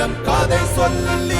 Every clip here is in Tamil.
பகைவரிடம் கதை சொல்லி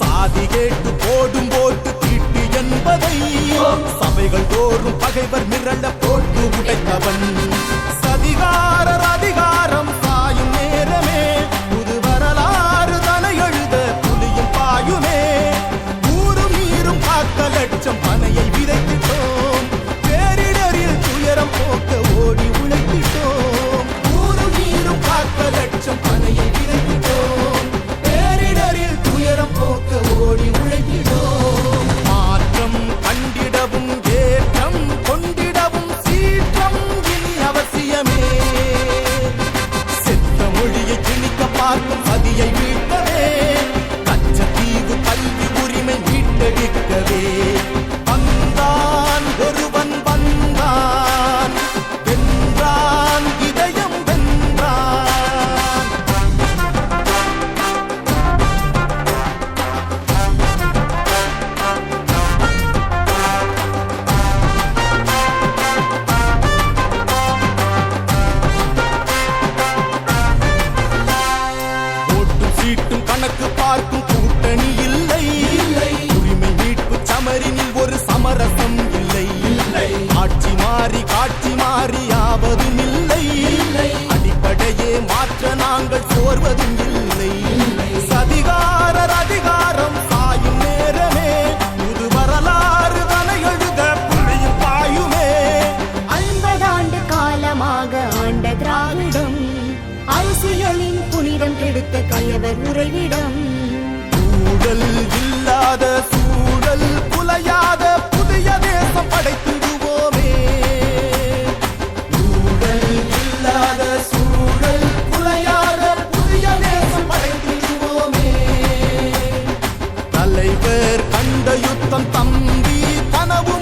சாதி கேட்டு போடும் போட்டு தீட்டு என்பதை சபைகள் தோறும் பகைவர் மிரள போட்டு உடைத்தவன். சதிகாரர் ஓட்டும் கணக்கு பார்க்கும் கூட்டணி இல்லை. உரிமை மீட்பு சமரினில் ஒரு சமரசம் இல்லை. ஆட்சி மாறி காட்சி மாறி ஆவதும் இல்லை. அடிப்படையே மாற்ற நாங்கள் சோர்வதும் இல்லை. அரசியலின் கெடுத்த கயவர் உறைவிடம். ஊழல் இல்லாத சூழல் புலையாத புதிய தேசம் படைத்திடுவோமே. ஊழல் இல்லாத சூழல் குலையாத புதிய தேசம் படைத்திடுவோமே. தலைவர் கண்ட யுத்தம் தம்பி கனவும்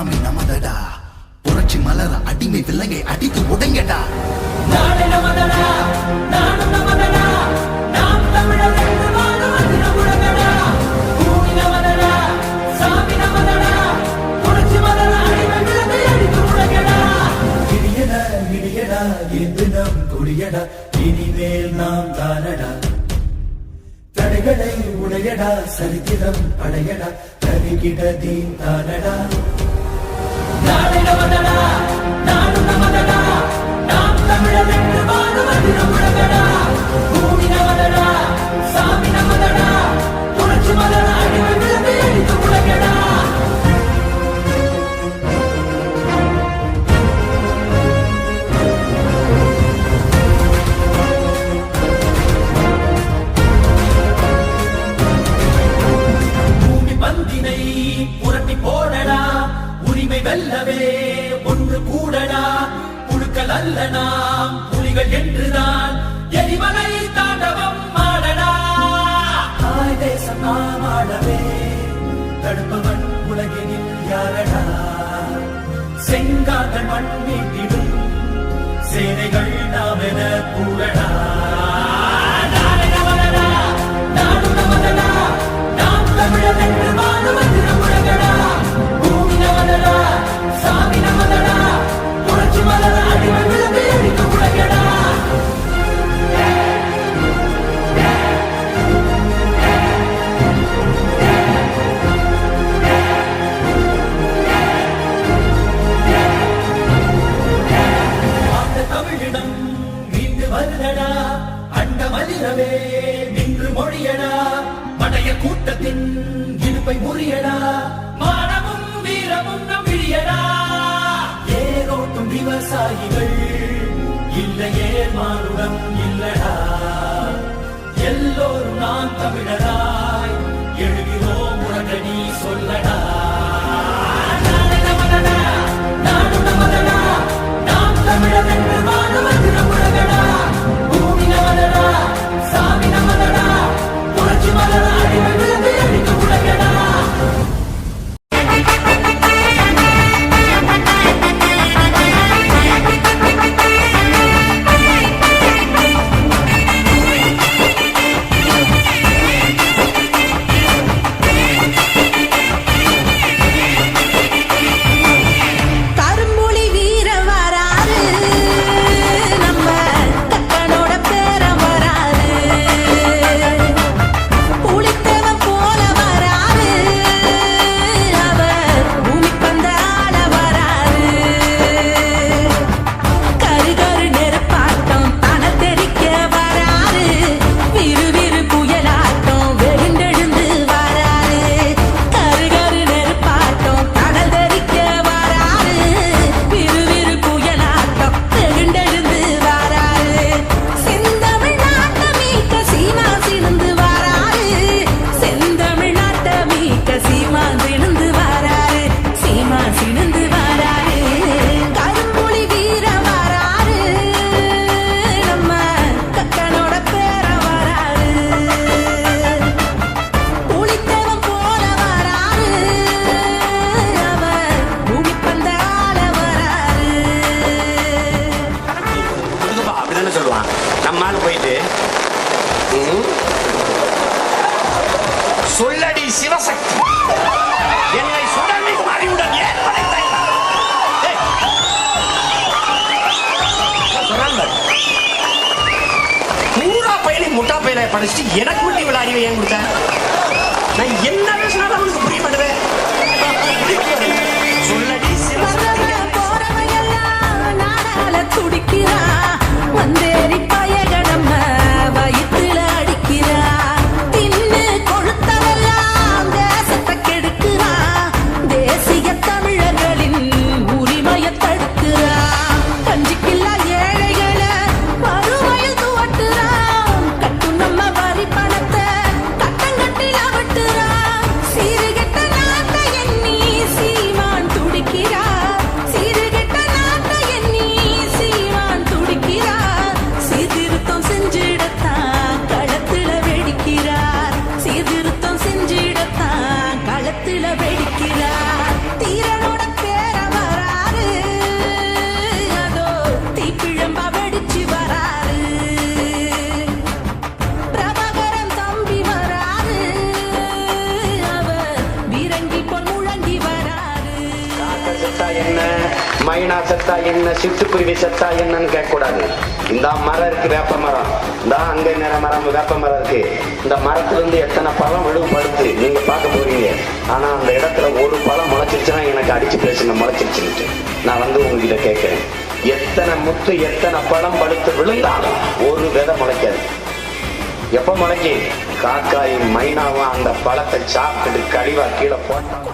சாமி நமதடா. புரட்சி மலர அடிமை விலங்கை அடித்து உடையடா நாடு நமதடா நாடு இனிமேல் நாம் தானடா. தடைகளை உடையடா சரித்திரம் படையடா தனிக்கிட தீந்தானடா நானும் நமதடா நாம் தமிழர் என்று வாழுவது உலகடா காரணா செங்காதன் மண்ணிட்டிடும் சேனைகள் நாமென புகழா விவசாயிகள். இல்லையே மானுடம் இல்லடா. எல்லோரும் நான் தமிழராய். எழுகிறோம் உனக்கடி சொல்லடா. நானும் நமதனா சாமி நமதனா புரட்சி மலர் முட்டா பையில படிச்சுட்டு எனக்கு மட்டும் இவ்வளவு அறிவை ஏன் கொடுத்தேன் நான் என்ன பேசினாலும் அவனுக்கு புரிய மாட்டேன் சிட்டுக்குருவி செத்தா என்னன்னு கேட்கக்கூடாது. இந்த மரம் இருக்கு வேப்ப மரம். இந்த அங்கே நேர மரம் வேப்ப மரம் இருக்கு. இந்த மரத்துல இருந்து எத்தனை பழம் விழுவுபடுத்து நீங்க பார்க்க போறீங்க. ஆனா அந்த இடத்துல ஒரு பழம் முளைச்சிருச்சுன்னா எனக்கு அடிச்சு பேசுங்க முளைச்சிருச்சுன்னுட்டு. நான் வந்து உங்ககிட்ட கேட்கிறேன். எத்தனை முத்து எத்தனை பழம் படுத்து விழுந்தாலும் ஒரு விதை முளைக்காது. எப்ப முளைக்கு? காக்காயும் மைனாவும் அந்த பழத்தை சாப்பிட்டு கழிவா கீழே போட்டான்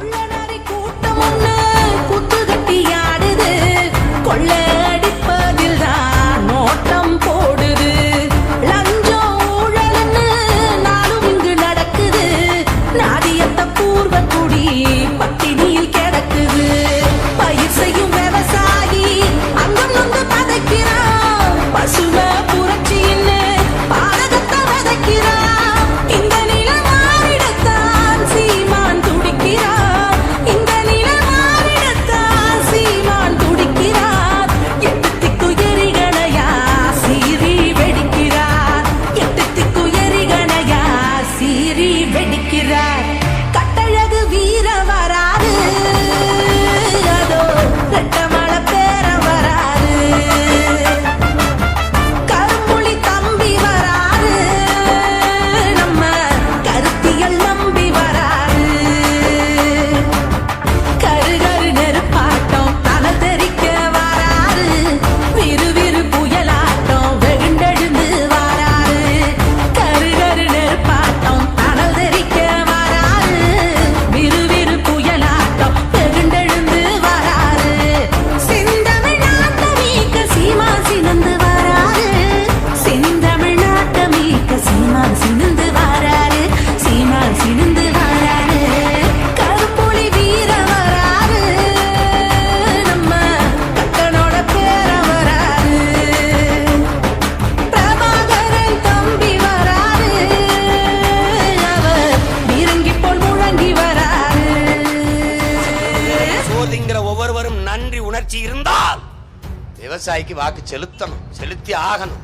விவசாயிக்கு வாக்கு செலுத்தணும் செலுத்தி ஆகணும்.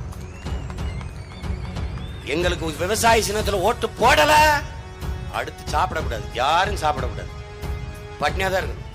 எங்களுக்கு விவசாய சின்னத்துல ஓட்டு போடல. அடுத்து சாப்பிடக்கூடாது. யாரும் சாப்பிடக்கூடாது. பட்னியா தான் இருக்கணும்.